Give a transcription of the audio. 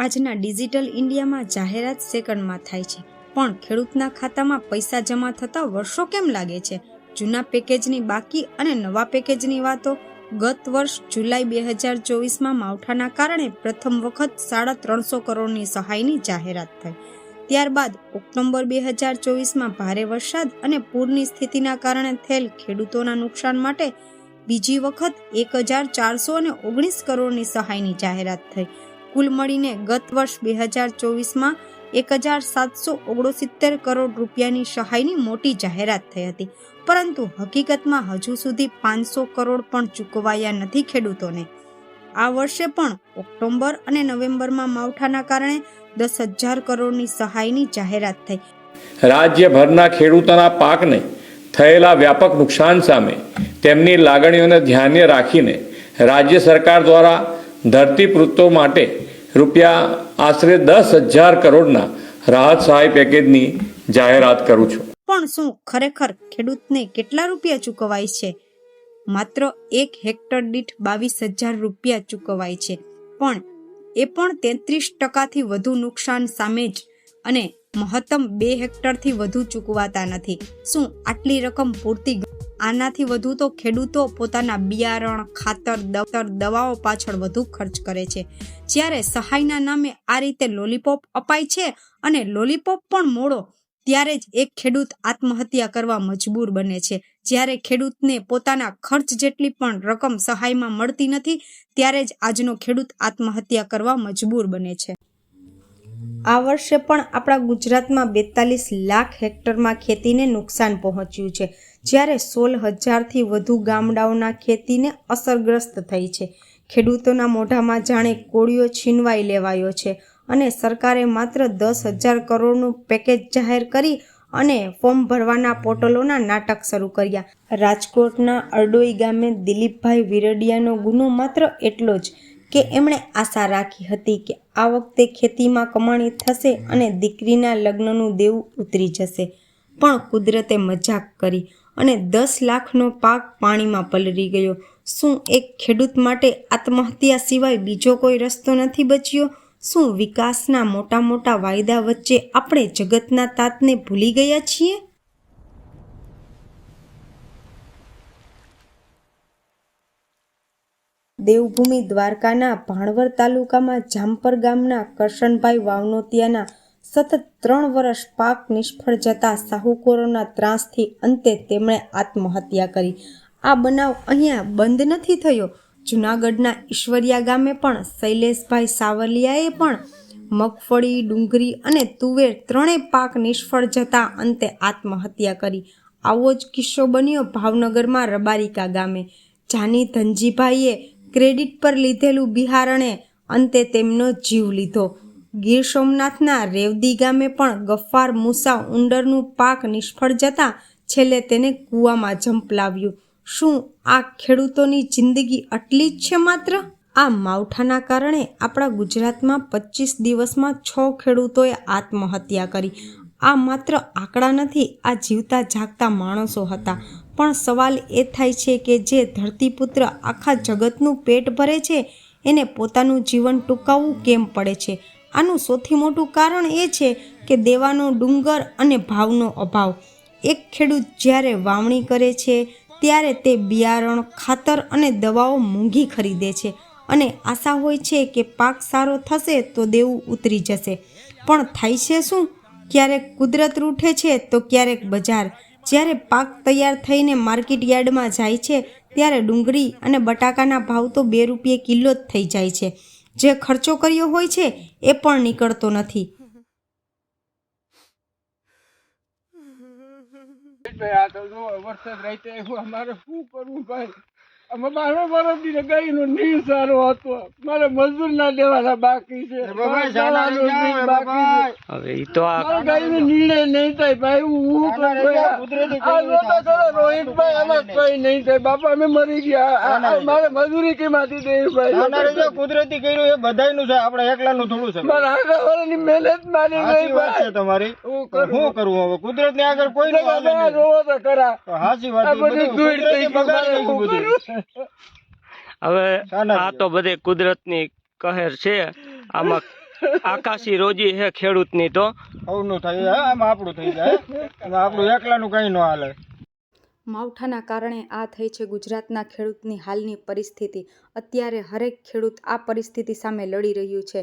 આજના ડિજિટલ ઇન્ડિયામાં જાહેરાત સેકન્ડમાં થાય છે. પણ ખેડૂતના ખાતામાં પૈસા જમા થતા વર્ષો કેમ લાગે છે? જૂના પેકેજની બાકી અને નવા પેકેજની વાતો. ગત વર્ષ જુલાઈ બે હજાર ચોવીસમાં માવઠાના કારણે પ્રથમ વખત સાડા ત્રણસો કરોડની સહાયની જાહેરાત થઈ. ત્યારબાદ ઓક્ટોબર બે હજાર ચોવીસમાં ભારે વરસાદ અને પૂરની સ્થિતિના કારણે થયેલ ખેડૂતોના નુકસાન માટે બીજી વખત એક હજાર ચારસો અને ઓગણીસ કરોડની સહાયની જાહેરાત થઈ. કુલ મળીને ગત વર્ષ બે હજાર ચોવીસમાં એક હજાર સાતસો ઓગણસિત્તેર કરોડ રૂપિયાની સહાયની મોટી જાહેરાત થઈ હતી. પરંતુ હકીકતમાં હજુ સુધી પાંચસો કરોડ પણ ચૂકવાયા નથી ખેડૂતોને. આ વર્ષે પણ ઓક્ટોબર અને નવેમ્બરમાં માવઠાના કારણે દસ હજાર કરોડની સહાયની જાહેરાત થઈ. રાજ્યભરના ખેડૂતોના પાકને થયેલા વ્યાપક નુકસાન સામે તેમની લાગણીઓને ધ્યાને રાખીને રાજ્ય સરકાર દ્વારા ધરતીપૃતો માટે રૂપિયા આશરે દસ હજાર કરોડના રાહત સહાય પેકેજની જાહેરાત કરું છું. પણ શું ખરેખર ખેડૂતને કેટલા રૂપિયા ચૂકવાય છે? માત્ર એક હેક્ટર દીઠ બાવીસ હજાર રૂપિયા ચૂકવાય છે. પણ એ પણ તેત્રીસ ટકાથી વધુ નુકસાન સામે જ અને મહત્તમ બે હેક્ટરથી વધુ ચૂકવાતા નથી. શું આટલી રકમ પૂરતી આનાથી વધુ તો ખેડૂતો પોતાના બિયારણ, ખાતર દવતર દવાઓ પાછળ વધુ ખર્ચ કરે છે. જ્યારે સહાયના નામે આ રીતે લોલીપોપ અપાય છે અને લોલીપોપ પણ મોડો, ત્યારે જ એક ખેડૂત આત્મહત્યા કરવા મજબૂર બને છે. જ્યારે ખેડૂતને પોતાના ખર્ચ જેટલી પણ રકમ સહાયમાં મળતી નથી, ત્યારે જ આજનો ખેડૂત આત્મહત્યા કરવા મજબૂર બને છે. આ વર્ષે પણ આપણા ગુજરાતમાં બેતાલીસ લાખ હેક્ટરમાં ખેતીને નુકસાન પહોંચ્યું છે, જ્યારે સોળ હજારથી વધુ ગામડાઓના ખેતીને અસરગ્રસ્ત થઈ છે. ખેડૂતોના મોઢામાં જાણે કોળીઓ છીનવાઈ લેવાયો છે અને સરકારે માત્ર દસ હજાર કરોડનું પેકેજ જાહેર કરી અને ફોર્મ ભરવાના પોર્ટલોના નાટક શરૂ કર્યા. રાજકોટના અરડોઈ ગામે દિલીપભાઈ વિરડિયાનો ગુનો માત્ર એટલો જ કે એમણે આશા રાખી હતી કે આ વખતે ખેતીમાં કમાણી થશે અને દીકરીના લગ્નનું દેવું ઉતરી જશે. પણ કુદરતે મજાક કરી અને દસ લાખનો પાક પાણીમાં પલળી ગયો. શું એક ખેડૂત માટે આત્મહત્યા સિવાય બીજો કોઈ રસ્તો નથી બચ્યો? શું વિકાસના મોટા મોટા વાયદા વચ્ચે આપણે જગતના તાતને ભૂલી ગયા છીએ? દેવભૂમિ દ્વારકાના ભાણવર તાલુકામાં જામપર ગામના કરશનભાઈ વાવનોતિયાના સતત ત્રણ વર્ષ પાક નિષ્ફળ જતા સાહુકોરોના ત્રાસથી અંતે તેમણે આત્મહત્યા કરી. આ બનાવ અહીંયા બંધ નથી થયો. જુનાગઢના ઈશ્વરિયા ગામે પણ શૈલેષભાઈ સાવલિયાએ પણ મગફળી, ડુંગળી અને તુવેર ત્રણેય પાક નિષ્ફળ જતા અંતે આત્મહત્યા કરી. આવો જ કિસ્સો બન્યો ભાવનગરમાં રબારિકા ગામે. જાની ધનજીભાઈએ ક્રેડિટ પર લીધેલું બિહારણે અંતે તેમનો જીવ લીધો. ગીર સોમનાથના રેવદી ગામે પણ ગફ્ફાર મૂસા ઉંદરનું પાક નિષ્ફળ જતા છેલ્લે તેને કૂવામાં ઝંપલાવ્યું. શું આ ખેડૂતોની જિંદગી આટલી જ છે માત્ર? આ માવઠાના કારણે આપણા ગુજરાતમાં પચીસ દિવસમાં છ ખેડૂતોએ આત્મહત્યા કરી. આ માત્ર આંકડા નથી, આ જીવતા જાગતા માણસો હતા. પણ સવાલ એ થાય છે કે જે ધરતીપુત્ર આખા જગતનું પેટ ભરે છે, એને પોતાનું જીવન ટૂંકાવવું કેમ પડે છે? આનું સૌથી મોટું કારણ એ છે કે દેવાનો ડુંગર અને ભાવનો અભાવ. એક ખેડૂત જ્યારે વાવણી કરે છે, ત્યારે તે બિયારણ, ખાતર અને દવાઓ મોંઘી ખરીદે છે અને આશા હોય છે કે પાક સારો થશે તો દેવું ઉતરી જશે. પણ થાય છે શું? ક્યારેક કુદરત રૂઠે છે તો ક્યારેક બજાર. જ્યારે પાક તૈયાર થઈને માર્કેટ યાર્ડમાં જાય છે, ત્યારે ડુંગળી અને બટાકાના ભાવ તો બે રૂપિયે કિલો જ થઈ જાય છે. જે ખર્ચો કર્યો હોય છે, એ પણ નીકળતો નથી. વરસાદ રાઈતે આવ્યો અમારે શું કરવું ભાઈ? અમે બારો વર્ષથી નીર સારો હતો. મારે મજૂર ના દેવાના બાકી છે. મારે દવાનું બિલ બાકી છે. હવે ઈ તો આ મારે નિર્ણય નહીં થાય ભાઈ હું હું કરું ભાઈ? આ જોતા કરો રોહિતભાઈ આમાં કઈ નહીં થાય. બાપા અમે મરી ગયા. આ- આ મારે મજૂરી કેમાંથી દેવી ભાઈ? કુદરતી કર્યું એ બધાયનું છે. આપણે એકલાનું થોડું છે. મારા આગળ વાળાની મહેનત મારી ગઈ વાત છે તમારી. હું શું કરવું હવે? કુદરતની આગળ કોઈ. જોવો તો ખરા. સાચી વાત બધું ધૂળ થઈ હવે આ તો બધે કુદરતની કહેર છે. આમાં આકાશી રોજી છે ખેડૂતની તો. સૌનું થઈ જાય આમ આપણું થઈ જાય આપણું એકલાનું કઈ ન હાલે. માવઠાના કારણે આ થઈ છે ગુજરાતના ખેડૂતની હાલની પરિસ્થિતિ. અત્યારે હરેક ખેડૂત આ પરિસ્થિતિ સામે લડી રહ્યું છે.